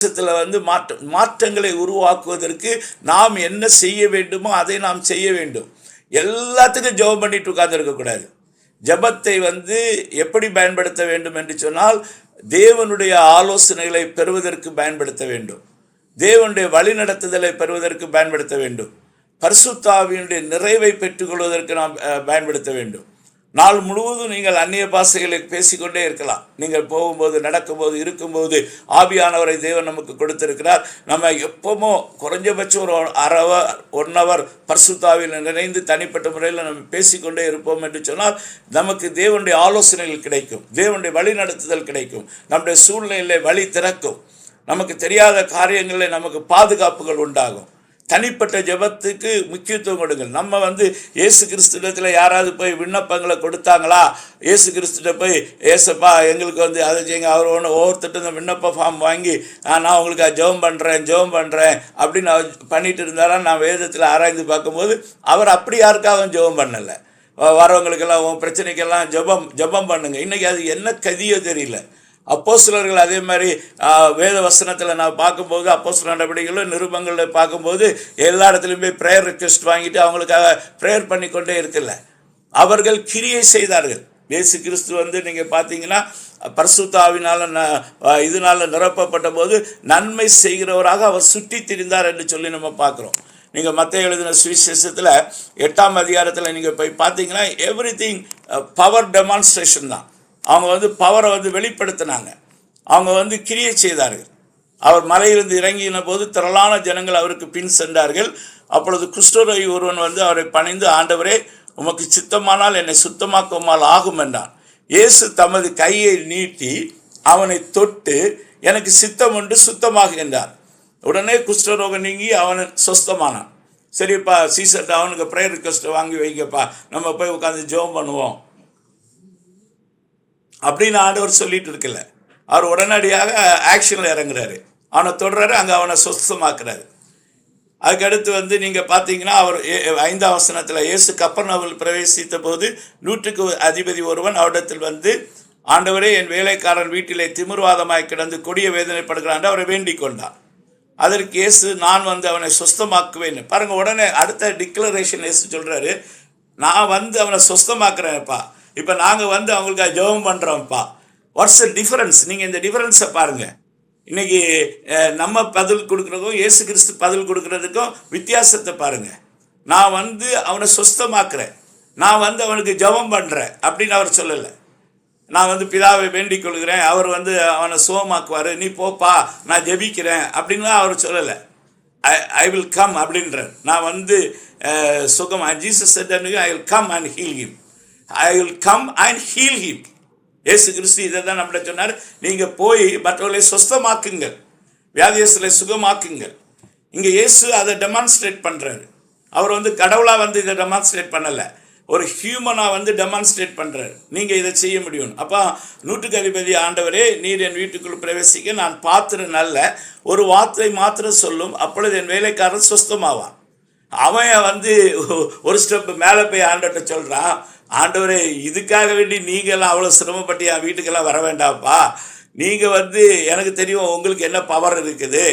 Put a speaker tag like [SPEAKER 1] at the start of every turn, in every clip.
[SPEAKER 1] தேசத்தில் வந்து மாற்ற மாற்றங்களை உருவாக்குவதற்கு நாம் என்ன செய்ய வேண்டுமோ அதை நாம் செய்ய வேண்டும். எல்லாத்துக்கும் ஜெபம் பண்ணிட்டு உட்கார்ந்துருக்கக்கூடாது ஜபத்தை ஜெபத்தை வந்து எப்படி பயன்படுத்த வேண்டும் என்று சொன்னால் தேவனுடைய ஆலோசனைகளை பெறுவதற்கு பயன்படுத்த வேண்டும். தேவனுடைய வழிநடத்துதலை பெறுவதற்கு பயன்படுத்த வேண்டும். பரிசுத்தாவினுடைய நிறைவை பெற்றுக்கொள்வதற்கு நாம் பயன்படுத்த வேண்டும். நாள் முழுவதும் நீங்கள் அந்நிய பாஷைகளை பேசிக்கொண்டே இருக்கலாம். நீங்கள் போகும்போது நடக்கும்போது இருக்கும்போது ஆவியானவரை தேவன் நமக்கு கொடுத்திருக்கிறார். நம்ம எப்பவுமோ குறைஞ்சபட்சம் ஒரு அரை ஹவர் ஒன் ஹவர் பர்சுத்தாவில் நிறைந்து தனிப்பட்ட முறையில் நம்ம பேசிக்கொண்டே இருப்போம் என்று சொன்னால் நமக்கு தேவனுடைய ஆலோசனைகள் கிடைக்கும். தேவனுடைய வழிநடத்துதல் கிடைக்கும். நம்முடைய சூழ்நிலையில் வழி திறக்கும். நமக்கு தெரியாத காரியங்களில் நமக்கு பாதுகாப்புகள் உண்டாகும். தனிப்பட்ட ஜெபத்துக்கு முக்கியத்துவம் கொடுங்கள். நம்ம வந்து இயேசு கிறிஸ்துவத்தில் யாராவது போய் விண்ணப்பங்களை கொடுத்தாங்களா? இயேசு கிறிஸ்துட்ட போய் ஏசப்பா எங்களுக்கு வந்து அதை செய்யுங்க. அவர் ஒன்று ஒவ்வொருத்தட்டும் இந்த விண்ணப்ப ஃபார்ம் வாங்கி நான் உங்களுக்கு ஜெபம் பண்ணுறேன் ஜெபம் பண்ணுறேன் அப்படின்னு அவர் பண்ணிட்டு இருந்தாரா? நான் வேதத்தில் ஆராய்ந்து பார்க்கும்போது அவர் அப்படி யாருக்காகவும் ஜெபம் பண்ணலை. வரவங்களுக்கெல்லாம் உன் பிரச்சனைக்கெல்லாம் ஜெபம் ஜெபம் பண்ணுங்க. இன்றைக்கி அது என்ன கதியோ தெரியல. அப்போஸ்தலர்கள் அதே மாதிரி வேத வசனத்தில் நான் பார்க்கும்போது அப்போஸ்தல நடவடிக்கைகளும் நிருபங்களில் பார்க்கும்போது எல்லா இடத்துலையும் போய் ப்ரேயர் ரிக்வெஸ்ட் வாங்கிட்டு அவங்களுக்காக ப்ரேயர் பண்ணிக்கொண்டே இருக்கல. அவர்கள் கிரியை செய்தார்கள். இயேசு கிறிஸ்து வந்து நீங்கள் பார்த்தீங்கன்னா பர்சுத்தாவினால் ந இதனால் நிரப்பப்பட்ட போது நன்மை செய்கிறவராக அவர் சுற்றி திரிந்தார் என்று சொல்லி நம்ம பார்க்குறோம். நீங்கள் மற்ற எழுதின சுவிசேஷத்தில் எட்டாம் அதிகாரத்தில் நீங்கள் போய் பார்த்தீங்கன்னா எவ்ரி திங் பவர் டெமான்ஸ்ட்ரேஷன் தான். அவங்க வந்து பவரை வந்து வெளிப்படுத்தினாங்க. அவங்க வந்து கிரியை செய்தார்கள். அவர் மலையிலிருந்து இறங்கின போது திரளான ஜனங்கள் அவருக்கு பின் சென்றார்கள். அப்பொழுது குஷ்டரோகி ஒருவன் வந்து அவரை பணிந்து ஆண்டவரே உமக்கு சித்தமானால் என்னை சுத்தமாக்குமால் ஆகும் என்றான். இயேசு தமது கையை நீட்டி அவனை தொட்டு எனக்கு சித்தம் உண்டு சுத்தமாக என்றார். உடனே குஷ்டரோகம் நீங்கி அவன் சொஸ்தமானான். சரிப்பா சீசர்ட்ட அவனுக்கு ப்ரேயர் ரிக்வஸ்ட்டை வாங்கி வைங்கப்பா. நம்ம போய் உட்காந்து ஜெபம் பண்ணுவோம். அப்படின்னு ஆண்டவர் சொல்லிட்டு இருக்கல. அவர் உடனடியாக ஆக்ஷனில் இறங்குறாரு. அவனை தொடர்றாரு அங்கே அவனை சொஸ்தமாக்குறாரு அதுக்கடுத்து வந்து நீங்கள் பார்த்தீங்கன்னா அவர் ஏ- ஐந்தாம் வசனத்தில் இயேசு கப்பர்னவில் பிரவேசித்த போது நூற்றுக்கு அதிபதி ஒருவன் அவரிடத்தில் வந்து ஆண்டவரே என் வேலைக்காரன் வீட்டிலே திமிர்வாதமாய் கிடந்து கொடிய வேதனைப்படுகிறான் அவரை வேண்டிக் கொண்டான். அதற்கு இயேசு நான் வந்து அவனை சுஸ்தமாக்குவேன். பாருங்கள் உடனே அடுத்த டிக்ளரேஷன் இயேசு சொல்கிறாரு நான் வந்து அவனை சுஸ்தமாக்குறேன்ப்பா. இப்போ நாங்கள் வந்து அவங்களுக்கு ஜெபம் பண்ணுறோம்ப்பா வாட்ஸ் த டிஃபரன்ஸ் நீங்கள் இந்த டிஃபரன்ஸை பாருங்கள் இன்றைக்கி நம்ம பதில் கொடுக்குறதுக்கும் ஏசு கிறிஸ்து பதில் கொடுக்குறதுக்கும் வித்தியாசத்தை பாருங்கள் நான் வந்து அவனை சுஸ்தமாக்குறேன். நான் வந்து அவனுக்கு ஜெபம் பண்ணுறேன் அப்படின்னு அவர் சொல்லலை. நான் வந்து பிதாவை வேண்டிக் கொள்கிறேன். அவர் வந்து அவனை சுகமாக்குவார். நீ போப்பா நான் ஜெபிக்கிறேன் அப்படின்லாம் அவர் சொல்லலை. ஐ ஐ வில் கம் அப்படின்றார். நான் வந்து சுகம் Jesus I will come and heal him I will come and heal him Yesu Kristhu இதை தான் நம்மகிட்ட சொன்னார். நீங்கள் போய் மற்றவர்களை சுஸ்தமாக்குங்கள். வியாதியஸ்களை சுகமாக்குங்கள். இங்கே இயேசு அதை டெமான்ஸ்ட்ரேட் பண்ணுறாரு அவர் வந்து கடவுளாக வந்து இதை டெமான்ஸ்ட்ரேட் பண்ணலை. ஒரு ஹியூமனாக வந்து டெமான்ஸ்ட்ரேட் பண்ணுறாரு நீங்கள் இதை செய்ய முடியும். அப்போ நூற்றுக்கு அதிபதி ஆண்டவரே நீர் என் வீட்டுக்குள் பிரவேசிக்க நான் பாத்திரம் நல்ல ஒரு வார்த்தை மாத்திரம் சொல்லும் அப்பொழுது என் வேலைக்காரன் சுஸ்தமாவான். அவன் வந்து ஒரு ஸ்டெப் மேலே போய் ஆண்டவர்கிட்ட சொல்கிறான் ஆண்டவரே இதுக்காக வேண்டி நீங்கள்லாம் அவ்வளோ சிரமப்பட்டு என் வீட்டுக்கெல்லாம் வர வேண்டாம்ப்பா. நீங்கள் வந்து எனக்கு தெரியும் உங்களுக்கு என்ன பவர் இருக்குது.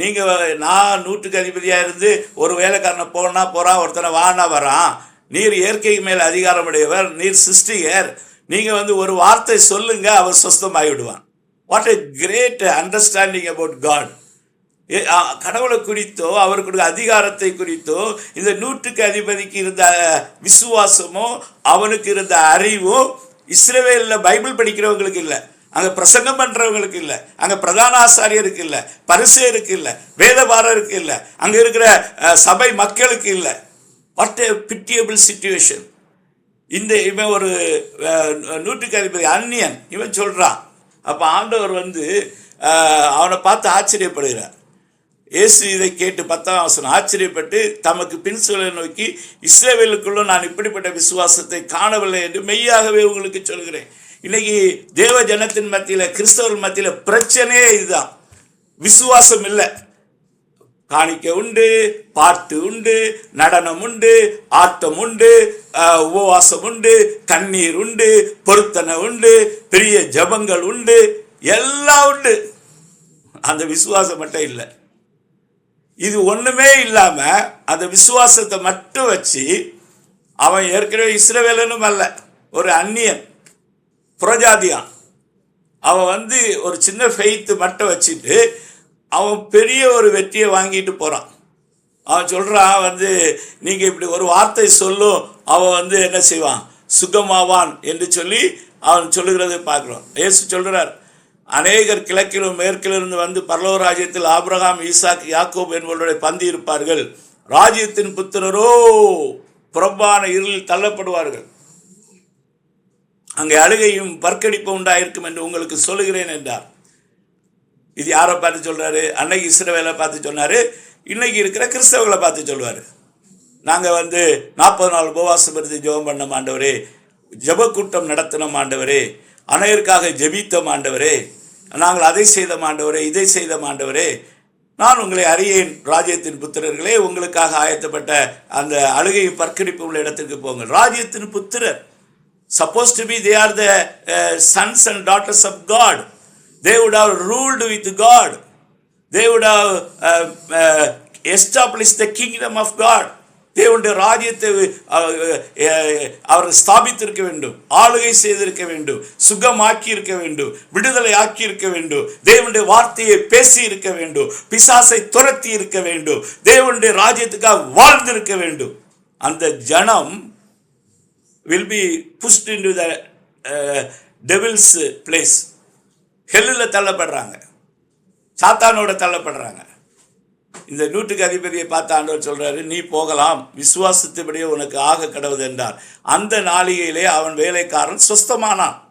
[SPEAKER 1] நீங்கள் நான் நூற்றுக்கு அதிபதியாக இருந்து ஒரு வேலைக்காரனை போனால் போகிறான் ஒருத்தனை வானா வரான். நீர் இயற்கை மேல் அதிகாரமுடையவர் நீர் சிருஷ்டிகர். நீங்கள் வந்து ஒரு வார்த்தை சொல்லுங்க அவர் சுஸ்தமாகிவிடுவான் what a great understanding about God கடவுளை குறித்தோ அவருக்கு அதிகாரத்தை குறித்தோ இந்த நூற்றுக்கு அதிபதிக்கு இருந்த விசுவாசமோ அவனுக்கு இருந்த அறிவோ இஸ்ரேவேலில் பைபிள் படிக்கிறவங்களுக்கு இல்லை. அங்கே பிரசங்கம் பண்ணுறவங்களுக்கு இல்லை. அங்கே பிரதான ஆசாரியருக்கு இல்லை. பரிசேருக்கு இல்லை. வேதபாரருக்கு இல்லை. அங்கே இருக்கிற சபை மக்களுக்கு இல்லை. வாட் ஏ பிட்டியபிள் சுச்சுவேஷன் இந்த இவன் ஒரு நூற்றுக்கு அதிபதி அந்நியன். இவன் சொல்கிறான் அப்போ ஆண்டவர் வந்து அவனை பார்த்து ஆச்சரியப்படுகிறார். இயேசு இதை கேட்டு பத்தாம் வசனம் ஆச்சரியப்பட்டு தமக்கு பின்சுகளை நோக்கி இஸ்ரேவேலுக்குள்ளும் நான் இப்படிப்பட்ட விசுவாசத்தை காணவில்லை என்று மெய்யாகவே உங்களுக்கு சொல்கிறேன். இன்னைக்கு தேவ ஜனத்தின் மத்தியில் கிறிஸ்தவர்கள் மத்தியில் பிரச்சனையே இதுதான். விசுவாசம் இல்லை. காணிக்க உண்டு பாட்டு உண்டு நடனம் உண்டு ஆட்டம் உண்டு உபவாசம் உண்டு கண்ணீர் உண்டு பொருத்தனை உண்டு பெரிய ஜபங்கள் உண்டு எல்லாம் உண்டு. அந்த விசுவாசம் மட்டும் இல்லை. இது ஒண்ணுமே இல்லாம அந்த விசுவாசத்தை மட்டும் வச்சு அவன் ஏற்கனவே இஸ்ரவேலனும் அல்ல ஒரு அந்நியன் புரஜாதியான் அவன் வந்து ஒரு சின்ன ஃபெய்த்து மட்டும் வச்சுட்டு அவன் பெரிய ஒரு வெற்றியை வாங்கிட்டு போறான். அவன் சொல்றான் வந்து நீங்க இப்படி ஒரு வார்த்தை சொல்லும் அவன் வந்து என்ன செய்வான்? சுகமாவான் என்று சொல்லி அவன் சொல்லுகிறதை பார்க்குறோம். இயேசு சொல்கிறார் அநேகர் கிழக்கிலும் மேற்கிலிருந்து வந்து பரலோ ராஜ்யத்தில் ஆபிரகாம் ஈசாக் யாக்கோப் என்பவருடைய பந்தி இருப்பார்கள். ராஜ்யத்தின் புத்திரரோ புறம்பான இருளில் தள்ளப்படுவார்கள். அங்கே அழுகையும் பற்கடிப்பு உண்டாயிருக்கும் என்று உங்களுக்கு சொல்லுகிறேன் என்றார். இது யாரை பார்த்து சொல்றாரு? அன்னைக்கு இஸ்ரவேலை பார்த்து சொன்னாரு. இன்னைக்கு இருக்கிற கிறிஸ்தவர்களை பார்த்து சொல்வார் நாங்கள் வந்து நாற்பது நாள் உபவாசம் இருந்து ஜெபம் பண்ண ஆண்டவரே. ஜெப கூட்டம் நடத்தின ஆண்டவரே. அனைவருக்காக ஜெபித்தோம் ஆண்டவரே. நாங்கள் அதை செய்த ஆண்டவரே இதை செய்த ஆண்டவரே. நான் உங்களை அறியேன் ராஜ்யத்தின் புத்திரர்களே. உங்களுக்காக ஆயத்தப்பட்ட அந்த அழுகை பற்கடிப்பு உள்ள இடத்திற்கு போங்க ராஜ்யத்தின் புத்திரர். Suppose to be they are the sons and daughters of God they would have ruled with God they would have establish the kingdom of God. தேவனுடைய ராஜ்யத்தை அஹ், அவர் ஸ்தாபித்திருக்க வேண்டும். ஆளுகை செய்திருக்க வேண்டும். சுகமாக்கி இருக்க வேண்டும். விடுதலை ஆக்கி இருக்க வேண்டும். தேவனுடைய வார்த்தையை பேசி இருக்க வேண்டும். பிசாசை துரத்தி இருக்க வேண்டும். தேவனுடைய ராஜ்யத்துக்காக வாழ்ந்திருக்க வேண்டும். அந்த ஜனம் will be pushed in the devil's devil's ஹெல்லில் தள்ளப்படுறாங்க. சாத்தானோட தள்ளப்படுறாங்க. இந்த நூற்றுக்கு அதிபதியை பார்த்த ஆண்டவர் சொல்றாரு நீ போகலாம் விசுவாசத்தபடியே உனக்கு ஆக கடவுது என்றார். அந்த நாளிகையிலே அவன் வேலைக்காரன் சுஸ்தமானான்.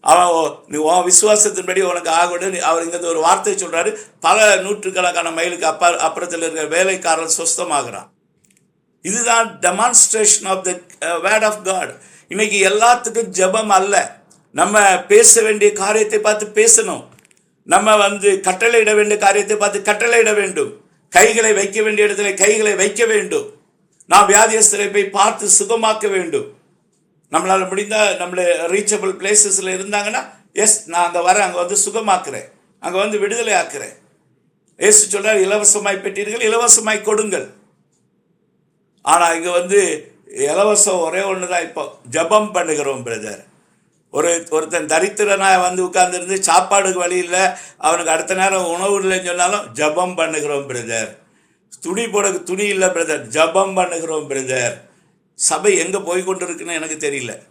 [SPEAKER 1] அவன் ஓ- நீ உன் விசுவாசத்தின்படி உனக்கு ஆகவிட அவர் இங்க ஒரு வார்த்தை சொல்றாரு. பல நூற்றுக்கணக்கான மைலுக்கு அப்பா அப்புறத்தில் இருக்கிற வேலைக்காரன் சுஸ்தமாகிறான். இதுதான் demonstration of the word of God இன்னைக்கு எல்லாத்துக்கும் ஜெபம் அல்ல. நம்ம பேச வேண்டிய காரியத்தை பார்த்து பேசணும். நம்ம வந்து கட்டளையிட வேண்டிய காரியத்தை பார்த்து கட்டளையிட வேண்டும். கைகளை வைக்க வேண்டிய இடத்துல கைகளை வைக்க வேண்டும். நாம் வியாதியஸ்தரை போய் பார்த்து சுகமாக்க வேண்டும். நம்மளால் முடிந்தால் நம்மள ரீச்சபிள் பிளேசஸில் இருந்தாங்கன்னா எஸ் நான் அங்கே வரேன் அங்கே வந்து சுகமாக்குறேன். அங்கே வந்து விடுதலை ஆக்குறேன். ஏசு சொல்கிறார் இலவசமாய் பெற்றீர்கள் இலவசமாய் கொடுங்கள். ஆனால் இங்கே வந்து இலவசம் ஒரே ஒன்று தான் இப்போ. ஜெபம் பண்ணுகிறோம் பிரதர் ஒரு ஒருத்தன் தரித்திரனாக வந்து உட்கார்ந்துருந்து சாப்பாடுக்கு வழி இல்லை அவனுக்கு அடுத்த நேரம் உணவு இல்லைன்னு சொன்னாலும் ஜெபம் பண்ணுகிறோம் பிரதர். துணி போட துணி இல்லை பிரதர். ஜெபம் பண்ணுகிறோம் பிரதர். சபை எங்கே போய் கொண்டு இருக்குன்னு எனக்கு தெரியல.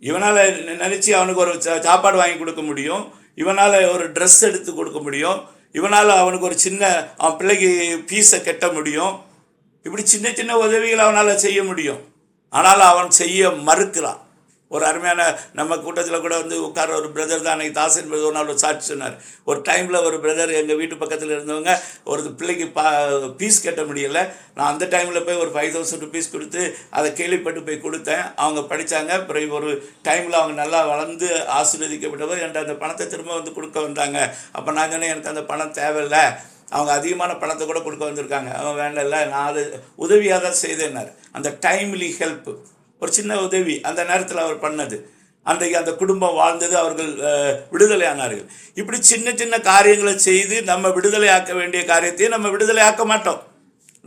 [SPEAKER 1] இவனால் நினச்சி அவனுக்கு ஒரு சா- சாப்பாடு வாங்கி கொடுக்க முடியும். இவனால் ஒரு ட்ரெஸ் எடுத்து கொடுக்க முடியும். இவனால் அவனுக்கு ஒரு சின்ன அவன் பிள்ளைக்கு ஃபீஸை கட்ட முடியும். இப்படி சின்ன சின்ன உதவிகள் அவனால் செய்ய முடியும். ஆனால் அவன் செய்ய மறுக்கிறான். ஒரு அருமையான நம்ம கூட்டத்தில் கூட வந்து உட்கார ஒரு பிரதர் தான். அன்றைக்கி தாசன் பிரதர் நாள் ஒரு சாட்சி சொன்னார். ஒரு டைமில் ஒரு பிரதர் எங்கள் வீட்டு பக்கத்தில் இருந்தவங்க ஒரு பிள்ளைக்கு பா ஃபீஸ் கட்ட முடியல. நான் அந்த டைமில் போய் ஒரு ஃபைவ் தௌசண்ட் ருபீஸ் கொடுத்து அதை கேள்விப்பட்டு போய் கொடுத்தேன். அவங்க படித்தாங்க பிறகு ஒரு டைமில் அவங்க நல்லா வளர்ந்து ஆசீர்வதிக்கப்பட்டவர் என்கிட்ட அந்த பணத்தை திரும்ப வந்து கொடுக்க வந்தாங்க. அப்போ நான் சொன்னேன் எனக்கு அந்த பணம் தேவையில்லை. அவங்க அதிகமான பணத்தை கூட கொடுக்க வந்திருக்காங்க. அவன் வேண்டல. நான் அது உதவியாக தான் செய்தேன்னார். அந்த டைம்லி ஹெல்ப் ஒரு சின்ன உதவி அந்த நேரத்தில் அவர் பண்ணது. அன்றைக்கு அந்த குடும்பம் வாழ்ந்தது அவர்கள் விடுதலை ஆனார்கள் இப்படி சின்ன சின்ன காரியங்களை செய்து நம்ம விடுதலை ஆக்க வேண்டிய காரியத்தையும் நம்ம விடுதலை ஆக்க மாட்டோம்.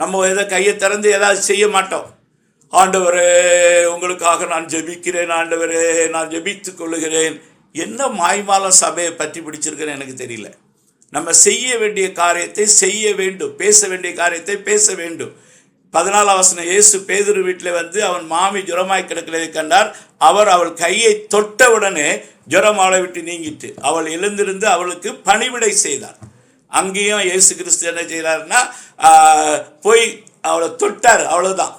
[SPEAKER 1] நம்ம எதை கையை திறந்து ஏதாவது செய்ய மாட்டோம். ஆண்டவரே உங்களுக்காக நான் ஜெபிக்கிறேன் ஆண்டவரே நான் ஜெபித்து கொள்ளுகிறேன். என்ன மாய்மாலம் சபையை பற்றி பிடிச்சிருக்குன்னு எனக்கு தெரியல. நம்ம செய்ய வேண்டிய காரியத்தை செய்ய வேண்டும் பேச வேண்டிய காரியத்தை பேச வேண்டும். பதினாலாம் வசனம் இயேசு பேதுரு வீட்டில் வந்து அவன் மாமி ஜுரமாய் கிடக்கிறதை கண்டார். அவர் அவள் கையை தொட்டவுடனே ஜுரம் அவளை விட்டு நீங்கிட்டு அவள் எழுந்திருந்து அவளுக்கு பணிவிடை செய்தார். அங்கேயும் இயேசு கிறிஸ்து என்ன செய்கிறாருன்னா போய் அவளை தொட்டார் அவ்வளோதான்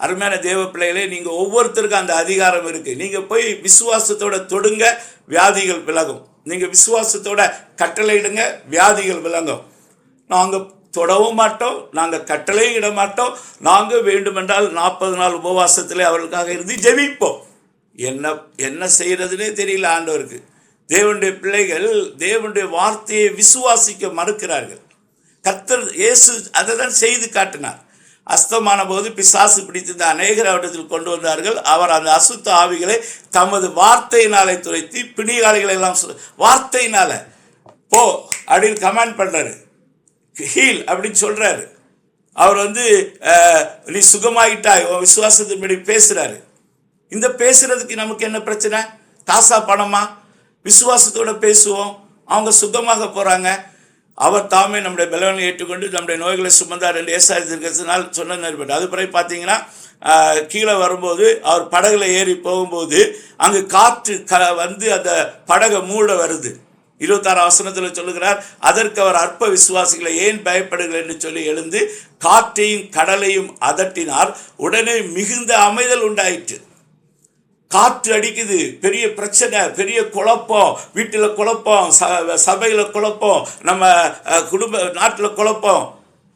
[SPEAKER 1] அருமையான தேவ பிள்ளைகளே நீங்கள் ஒவ்வொருத்தருக்கும் அந்த அதிகாரம் இருக்குது நீங்கள் போய் விசுவாசத்தோட தொடுங்க வியாதிகள் விலகும். நீங்கள் விசுவாசத்தோட கட்டளையிடுங்க வியாதிகள் விலகும். அங்கே தொடவும் மாட்டோம் நாங்கள் கட்டளையும் இட மாட்டோம். நாங்கள் வேண்டுமென்றால் நாற்பது நாள் உபவாசத்திலே அவர்களுக்காக இருந்து ஜெபிப்போம். என்ன என்ன செய்கிறதுனே தெரியல ஆண்டவருக்கு. தேவனுடைய பிள்ளைகள் தேவனுடைய வார்த்தையை விசுவாசிக்க மறுக்கிறார்கள். கர்த்தர் இயேசு அதை தான் செய்து காட்டினார். அஸ்தமான போது பிசாசு பிடித்திருந்த அநேகர் அவரிடத்தில் கொண்டு வந்தார்கள். அவர் அந்த அசுத்த ஆவிகளை தமது வார்த்தையினாலே துரைத்தி பிணிகாலைகளை எல்லாம் வார்த்தையினால. போ அப்படின்னு கமாண்ட் பண்ணுறாரு ஹீல் அப்படின்னு சொல்றாரு. அவர் வந்து நீ சுகமாயிட்டாய் உன் விசுவாசத்தின்படி பேசுறாரு. இந்த பேசுறதுக்கு நமக்கு என்ன பிரச்சனை? காசா பணமா? விசுவாசத்தோட பேசுவோம். அவங்க சுகமாக போறாங்க. அவர் தாமே நம்முடைய பலவனை ஏற்றுக்கொண்டு நம்முடைய நோய்களை சுமந்தார் என்று ஏசாயத்தினால் சொன்ன நேர்பட்டு. அது பிறகு பார்த்தீங்கன்னா கீழே வரும்போது அவர் படகுல ஏறி போகும்போது அங்கு காற்று க வந்து அந்த படகை மூட வருது. இருபத்தாறு வசனத்தில் சொல்லுகிறார் அதற்கு அவர் அற்ப விசுவாசிகளை ஏன் பயப்படுங்கள்? என்று சொல்லி எழுந்து காற்றையும் கடலையும் அதட்டினார் உடனே மிகுந்த அமைதல் உண்டாயிற்று. காற்று அடிக்குது பெரிய பிரச்சனை பெரிய குழப்பம் வீட்டில் குழப்பம் ச சபையில் குழப்பம் நம்ம குடும்ப நாட்டில் குழப்பம்.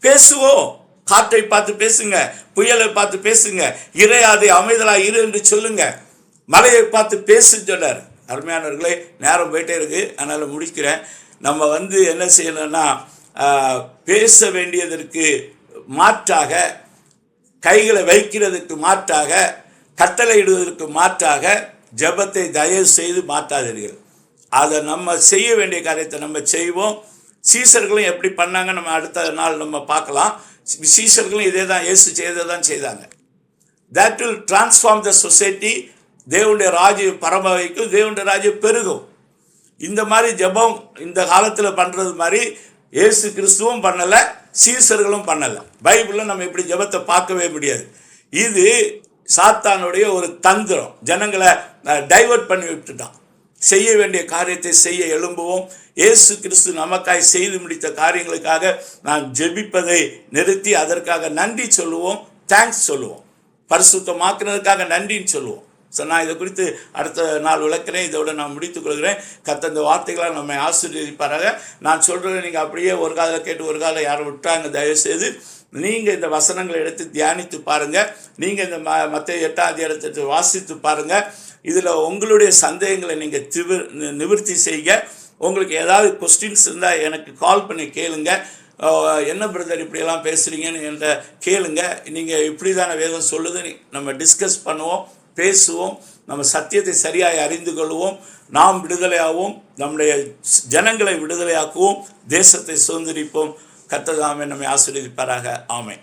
[SPEAKER 1] பேசுவோம். காற்றை பார்த்து பேசுங்க புயலை பார்த்து பேசுங்க இறையாதை அமைதலாக இரு என்று சொல்லுங்க. மலையை பார்த்து பேசுன்னு சொன்னார். அருமையானவர்களே நேரம் போயிட்டே இருக்குது அதனால் முடிக்கிறேன். நம்ம வந்து என்ன செய்யணும்னா பேச வேண்டியதற்கு மாற்றாக கைகளை வைக்கிறதுக்கு மாற்றாக கட்டளையிடுவதற்கு மாற்றாக ஜெபத்தை தயவு செய்து மாற்றாதீர்கள். அதை நம்ம செய்ய வேண்டிய காரியத்தை நம்ம செய்வோம். சீசர்களும் எப்படி பண்ணாங்க நம்ம அடுத்த நாள் நம்ம பார்க்கலாம். சீசர்களும் இதே தான் இயேசு செய்ததை தான் செய்தாங்க. That will transform the society தேவனுடைய ராஜ்யம் பரம வைக்கும் தேவனுடைய ராஜ்யம் பெருகும். இந்த மாதிரி ஜெபம் இந்த காலத்தில் பண்ணுறது மாதிரி ஏசு கிறிஸ்துவும் பண்ணலை சீசர்களும் பண்ணலை. பைபிளில் நம்ம இப்படி ஜெபத்தை பார்க்கவே முடியாது. இது சாத்தானுடைய ஒரு தந்திரம். ஜனங்களை டைவர்ட் பண்ணி விட்டுட்டான். செய்ய வேண்டிய காரியத்தை செய்ய எழும்புவோம். இயேசு கிறிஸ்து நமக்காய் செய்து முடித்த காரியங்களுக்காக நாம் ஜெபிப்பதை நிறுத்தி அதற்காக நன்றி சொல்லுவோம் தேங்க்ஸ் சொல்லுவோம். பரிசுத்தமாக்குனதுக்காக நன்றின்னு சொல்லுவோம். ஸோ நான் இதை குறித்து அடுத்த நாள் விளக்குறேன் இதோட நான் முடித்துக் கொள்கிறேன். கத்த இந்த வார்த்தைகளால் நம்மை ஆசீர்வதிப்பாராக. நான் சொல்கிறத நீங்கள் அப்படியே ஒரு காதில் கேட்டு ஒரு காதில் யாரும் விட்டாங்க தயவுசெய்து. நீங்கள் இந்த வசனங்களை எடுத்து தியானித்து பாருங்கள் நீங்கள் இந்த ம மற்ற எட்டாம் அதிகாரத்தை வாசித்து பாருங்கள் இதில் உங்களுடைய சந்தேகங்களை நீங்கள் திவிர் நிவர்த்தி செய்ய உங்களுக்கு ஏதாவது கொஸ்டின்ஸ் இருந்தால் எனக்கு கால் பண்ணி கேளுங்க. என்ன பிரதர் இப்படியெல்லாம் பேசுகிறீங்கன்னு என்ற கேளுங்க. நீங்கள் இப்படி தானே வேதம் சொல்லுது நம்ம டிஸ்கஸ் பண்ணுவோம். பேசுவோம் நம்ம சத்தியத்தை சரியாய் அறிந்து கொள்வோம் நாம் விடுதலையாகவும் நம்முடைய ஜனங்களை விடுதலையாக்குவோம் தேசத்தை சுதந்திரிப்போம். கத்ததாமே நம்மை ஆசீர்வதிப்பாராக. ஆமை